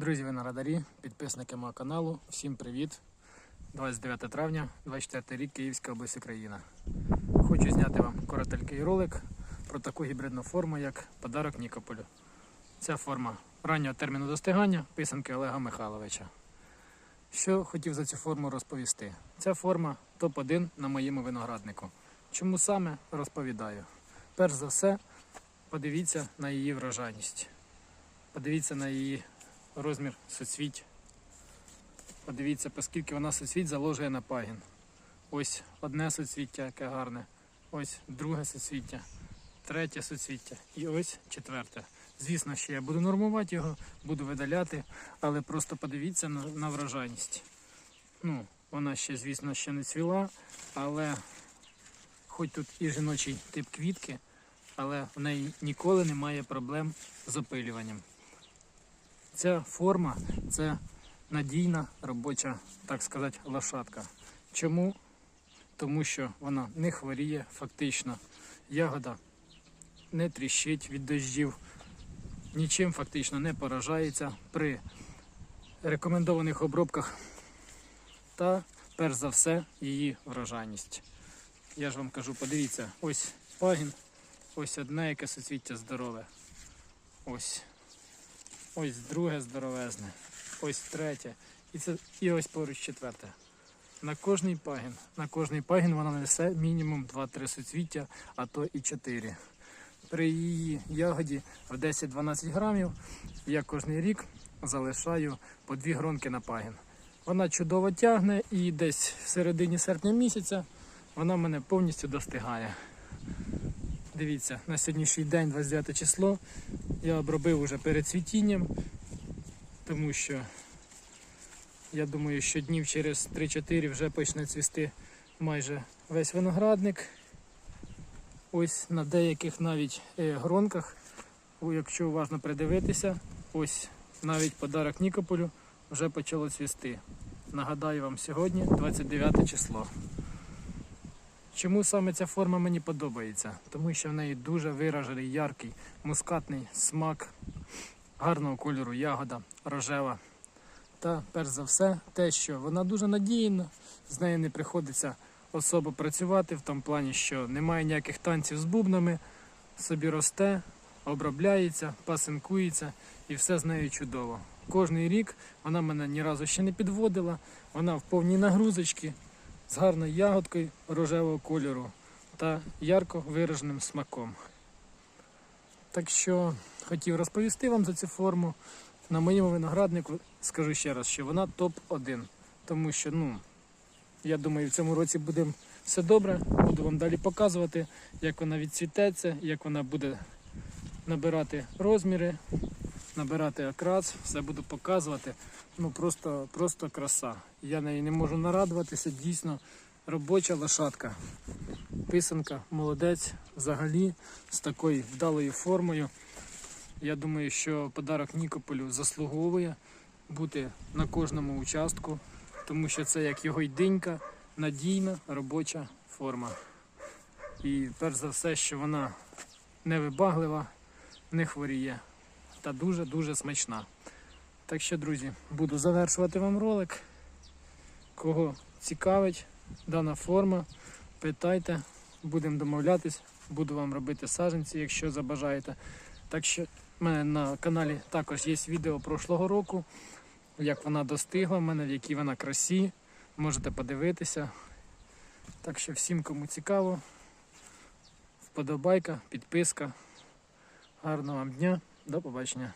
Друзі виноградарі, підписники мого каналу, всім привіт! 29 травня, 24 рік, Київська область Україна. Хочу зняти вам коротенький ролик про таку гібридну форму, як подарок Нікополю. Ця форма раннього терміну достигання писанки Олега Михайловича. Що хотів за цю форму розповісти? Ця форма топ-1 на моєму винограднику. Чому саме розповідаю? Перш за все, подивіться на її врожайність. Подивіться на її розмір суцвіть. Подивіться, оскільки вона суцвіть заложує на пагін. Ось одне суцвіття, яке гарне, ось друге суцвіття, третє суцвіття і ось четверте. Звісно, ще я буду нормувати його, буду видаляти, але просто подивіться на, на врожайність. Ну, вона ще, звісно, ще не цвіла, але хоч тут і жіночий тип квітки, але в неї ніколи немає проблем з опилюванням. Ця форма це надійна робоча, так сказати, лошадка. Чому? Тому що вона не хворіє фактично. Ягода не тріщить від дощів, нічим фактично не поражається при рекомендованих обробках та, перш за все, її врожайність. Я ж вам кажу, подивіться, ось пагін, ось одне яке суцвіття здорове. Ось. Ось друге здоровезне, ось третє. І, це, і ось поруч четверте. На кожний пагін. На кожний пагін вона несе мінімум 2-3 суцвіття, а то і 4. При її ягоді в 10-12 грамів я кожен рік залишаю по 2 гронки на пагін. Вона чудово тягне і десь в середині серпня місяця вона мене повністю достигає. Дивіться, на сьогоднішній день, 29 число, я обробив уже перед цвітінням, тому що я думаю, що днів через 3-4 вже почне цвісти майже весь виноградник. Ось на деяких навіть е, гронках, якщо уважно придивитися, ось навіть подарок Нікополю вже почало цвісти. Нагадаю вам сьогодні 29 число. Чому саме ця форма мені подобається? Тому що в неї дуже виражений, яркий, мускатний смак, гарного кольору ягода, рожева. Та перш за все, те, що вона дуже надійна, з нею не приходиться особо працювати в тому плані, що немає ніяких танців з бубнами, собі росте, обробляється, пасинкується і все з нею чудово. Кожний рік вона мене ні разу ще не підводила, вона в повній нагрузочці, з гарною ягодкою рожевого кольору та ярко вираженим смаком. Так що хотів розповісти вам за цю форму. На моєму винограднику скажу ще раз, що вона топ-1. Тому що, ну, я думаю, в цьому році буде все добре. Буду вам далі показувати, як вона відцвітеться, як вона буде набирати розміри, набирати окрас, все буду показувати. Ну просто, просто краса. Я неї не можу нарадуватися. Дійсно робоча лошадка. Писанка, молодець, взагалі з такою вдалою формою. Я думаю, що подарок Нікополю заслуговує бути на кожному участку, тому що це як його ydинька, надійна робоча форма. І перш за все, що вона невибаглива, не хворіє та дуже-дуже смачна. Так що, друзі, буду завершувати вам ролик. Кого цікавить дана форма, питайте, будемо домовлятись, буду вам робити саженці, якщо забажаєте. Так що в мене на каналі також є відео прошлого року, як вона достигла в мене, в якій вона красі. Можете подивитися. Так що всім, кому цікаво, вподобайка, підписка. Гарного вам дня, до побачення.